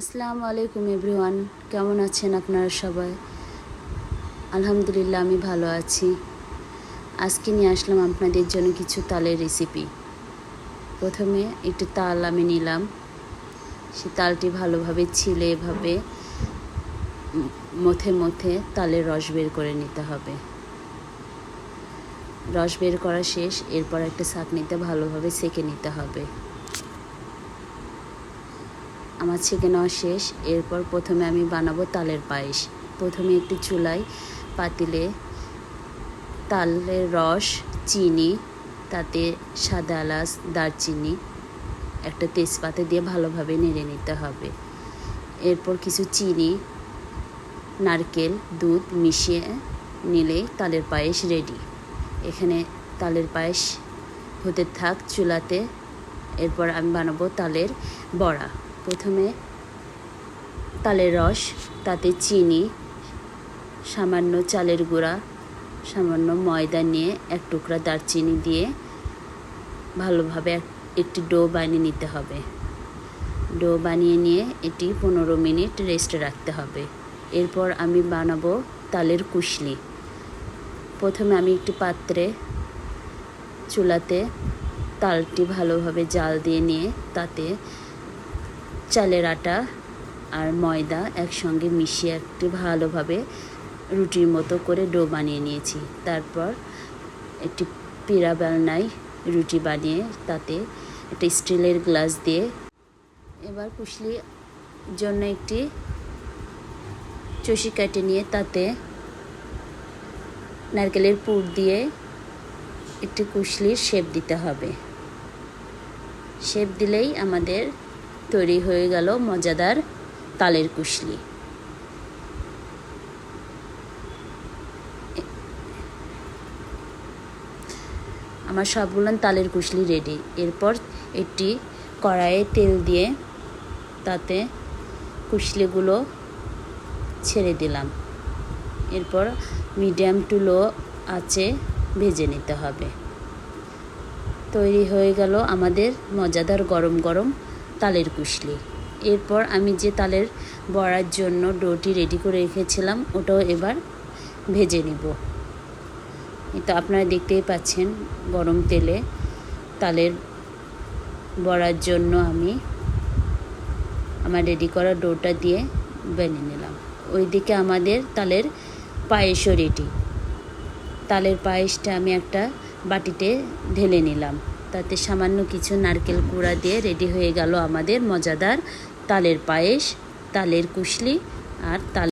আসসালামু আলাইকুম এভরিওয়ান, কেমন আছেন আপনারা সবাই? আলহামদুলিল্লাহ, আমি ভালো আছি। আজকে নিয়ে আসলাম আপনাদের জন্য কিছু তালের রেসিপি প্রথমে একটু তাল আমি নিলাম। সে তালটি ভালোভাবে ছিলে এভাবে মথে মথে তালের রস বের করে নিতে হবে। রস বের করা শেষ, এরপর একটা ছাঁকনিতে ভালোভাবে সেঁকে নিতে হবে। আমার ছেঁকে নেওয়া শেষ। এরপর প্রথমে আমি বানাবো তালের পায়েস। প্রথমে একটি চুলায় পাতিলে তালের রস, চিনি, তাতে সাদা এলাচ, দারচিনি, একটা তেজপাতা দিয়ে ভালোভাবে নেড়ে নিতে হবে। এরপর কিছু চিনি, নারকেল, দুধ মিশিয়ে নিলেই তালের পায়েস রেডি। এখানে তালের পায়েস হতে থাক চুলাতে। এরপর আমি বানাবো তালের বড়া। প্রথমে তালের রস, তাতে চিনি, সামান্য চালের গুঁড়া, সামান্য ময়দা নিয়ে এক টুকরা দারচিনি দিয়ে ভালোভাবে একটি ডো বানিয়ে নিতে হবে। ডো বানিয়ে নিয়ে এটি পনেরো মিনিট রেস্টে রাখতে হবে। এরপর আমি বানাবো তালের কুশলি। প্রথমে আমি একটি পাত্রে চুলাতে তালটি ভালোভাবে জাল দিয়ে নিয়ে তাতে চালের আটা আর ময়দা একসঙ্গে মিশিয়ে একটি ভালোভাবে রুটির মতো করে ডো বানিয়ে নিয়েছি। তারপর একটি পিড়া বেলনায় রুটি বানিয়ে তাতে একটা স্টিলের গ্লাস দিয়ে এবার কুশলি জন্য একটি চষি কেটে নিয়ে তাতে নারকেলের পুর দিয়ে একটি কুশলির শেপ দিতে হবে। শেপ দিলেই আমাদের তৈরি হয়ে গেল মজাদার তালের কুশলি। আমার সবগুলো তালের কুশলি রেডি এরপর একটি কড়াইয়ে তেল দিয়ে তাতে কুশলিগুলো ছেড়ে দিলাম। এরপর মিডিয়াম টু লো আঁচে ভেজে নিতে হবে। তৈরি হয়ে গেল আমাদের মজাদার গরম গরম তালের কুশলি। এরপর আমি যে তালের বড়ার জন্য ডোটি রেডি করে রেখেছিলাম, ওটাও এবার ভেজে নিব। তো আপনারা দেখতেই পাচ্ছেন গরম তেলে তালের বড়ার জন্য আমি আমার রেডি করা ডোটা দিয়ে বেনে নিলাম। ওইদিকে আমাদের তালের পায়েসও রেডি। তালের পায়েসটা আমি একটা বাটিতে ঢেলে নিলাম। তাতে সামান্য কিছু নারকেল কুড়া দিয়ে রেডি হয়ে গেল আমাদের মজাদার তালের পায়েস, তালের কুশলি আর তাল